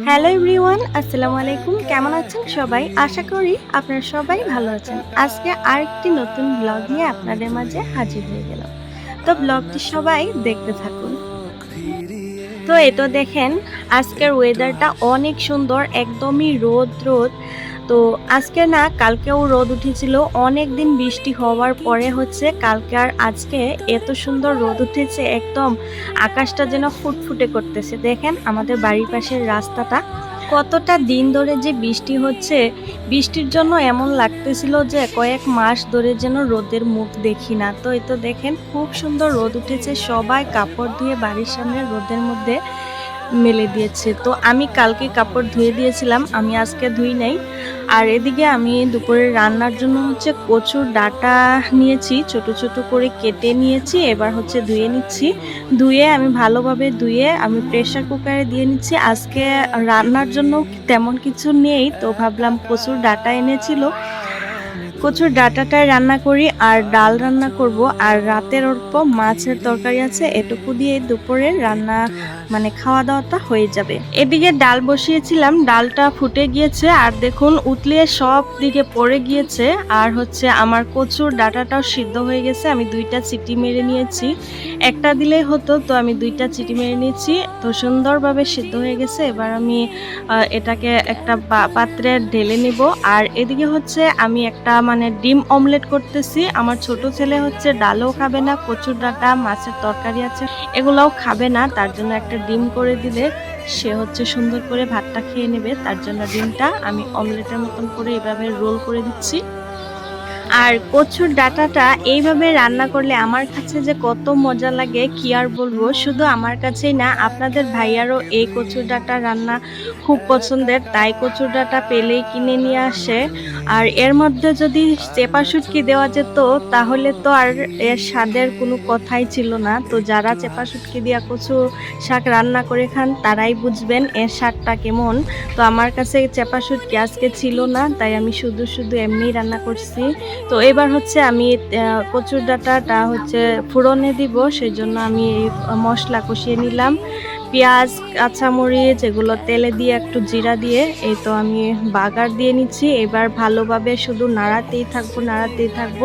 Hello everyone, আসসালামু আলাইকুম। কেমন আছেন সবাই? আশা করি আপনারা সবাই ভালো আছেন। আজকে আরেকটি নতুন ব্লগ নিয়ে আপনাদের মাঝে হাজির হয়ে গেল তো ব্লগটি সবাই দেখতে থাকুন। তো এ তো দেখেন, আজকের ওয়েদারটা অনেক সুন্দর, একদমই রোদ রোদ তো আজকে না, কালকেও রোদ উঠেছিল। অনেক দিন বৃষ্টি হওয়ার পরে হচ্ছে কালকে আর আজকে এত সুন্দর রোদ উঠেছে, একদম আকাশটা যেন ফুটফুটে করতেছে। দেখেন আমাদের বাড়ির পাশের রাস্তাটা, কতটা দিন ধরে যে বৃষ্টি হচ্ছে। বৃষ্টির জন্য এমন লাগতেছিল যে কয়েক মাস ধরে যেন রোদের মুখ দেখি না। তো এই তো দেখেন, খুব সুন্দর রোদ উঠেছে। সবাই কাপড় ধুয়ে বাড়ির সামনে রোদের মধ্যে মেলে দিয়েছে। তো আমি কালকে কাপড় ধুয়ে দিয়েছিলাম, আমি আজকে ধুই নাই। আর এদিকে আমি দুপুরে রান্নার জন্য হচ্ছে কচুর ডাটা নিয়েছি, ছোট ছোট করে কেটে নিয়েছি, এবার হচ্ছে ধুয়ে নিচ্ছি। ধুয়ে আমি ভালোভাবে ধুয়ে আমি প্রেসার কুকারে দিয়ে নিচ্ছি। আজকে রান্নার জন্য তেমন কিছু নেই, তো ভাবলাম কচুর ডাটা এনেছিল। কচুর ডাটাটাই রান্না করি আর ডাল রান্না করব। আর রাতের অল্প মাছের তরকারি আছে, এটুকু দিয়ে দুপুরে রান্না মানে খাওয়া দাওয়াটা হয়ে যাবে। এদিকে ডাল বসিয়েছিলাম, ডালটা ফুটে গিয়েছে আর দেখুন উতলিয়ে সব দিকে পড়ে গিয়েছে। আর হচ্ছে আমার কচুর ডাটাটাও সিদ্ধ হয়ে গেছে, আমি দুইটা চিটি মেরে নিয়েছি। একটা দিলেই হতো, তো আমি দুইটা চিটি মেরে নিয়েছি। তো সুন্দরভাবে সিদ্ধ হয়ে গেছে, এবার আমি এটাকে একটা পাত্রে ঢেলে নিব। আর এদিকে হচ্ছে আমি একটা মানে ডিম অমলেট করতেছি। আমার ছোট ছেলে হচ্ছে ডালও খাবে না, কচুর ডাটা, মাছের তরকারি আছে, এগুলাও খাবে না। তার জন্য একটা ডিম করে দিলে সে হচ্ছে সুন্দর করে ভাতটা খেয়ে নেবে। তার জন্য ডিমটা আমি অমলেটের মতন করে এভাবে রোল করে দিচ্ছি। আর কচুর ডাটাটা এইভাবে রান্না করলে আমার কাছে যে কত মজা লাগে, কি আর বলব? শুধু আমার কাছেই না, আপনাদের ভাইয়ারও এই কচুর ডাটা রান্না খুব পছন্দের। তাই কচুর ডাটা পেলেই কিনে নিয়ে আসে। আর এর মধ্যে যদি চেপা শুটকি দেওয়া যেত, তাহলে তো আর এর স্বাদের কোনো কথাই ছিল না। তো যারা চেপা শুটকি দিয়া কচু শাক রান্না করে খান, তারাই বুঝবেন এর স্বাদটা কেমন। তো আমার কাছে চেপা শুটকি আজকে ছিল না, তাই আমি শুধু শুধু এমনি রান্না করছি। তো এবার হচ্ছে আমি কচুর ডাটাটা হচ্ছে ফুরনে দিব সেই জন্য আমি এই মশলা কষিয়ে নিলাম। পেঁয়াজ, কাঁচামরিচ এগুলো তেলে দিয়ে একটু জিরা দিয়ে, এই তো আমি বাগার দিয়ে নিচ্ছি। এবার ভালোভাবে শুধু নাড়াতেই থাকব নাড়াতেই থাকব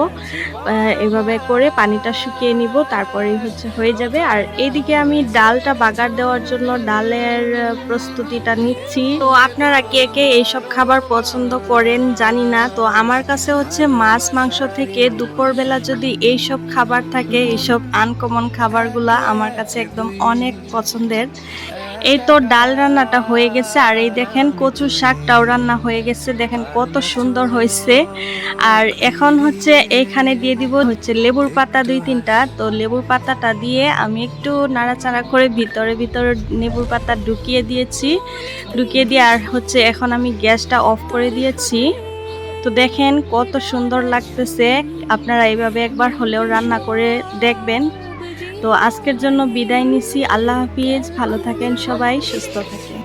এভাবে করে পানিটা শুকিয়ে নিব তারপরেই হচ্ছে হয়ে যাবে। আর এইদিকে আমি ডালটা বাগার দেওয়ার জন্য ডালের প্রস্তুতিটা নিচ্ছি। তো আপনারা কে কে এইসব খাবার পছন্দ করেন জানি না, তো আমার কাছে হচ্ছে মাছ মাংস থেকে দুপুরবেলা যদি এইসব খাবার থাকে, এইসব আনকমন খাবারগুলা আমার কাছে একদম অনেক পছন্দের। এই তো ডাল রান্নাটা হয়ে গেছে, আর এই দেখেন কচুর শাকটাও রান্না হয়ে গেছে, দেখেন কত সুন্দর হয়েছে। আর এখন হচ্ছে এইখানে দিয়ে দিব হচ্ছে লেবুর পাতা দুই তিনটা। তো লেবুর পাতাটা দিয়ে আমি একটু নাড়াচাড়া করে ভিতরে ভিতরে লেবুর পাতা ঢুকিয়ে দিয়েছি। ঢুকিয়ে দিয়ে আর হচ্ছে এখন আমি গ্যাসটা অফ করে দিয়েছি। তো দেখেন কত সুন্দর লাগতেছে। আপনারা এইভাবে একবার হলেও রান্না করে দেখবেন। তো আজকের জন্য বিদায় নিছি আল্লাহ হাফিজ। ভালো থাকেন সবাই, সুস্থ থাকেন।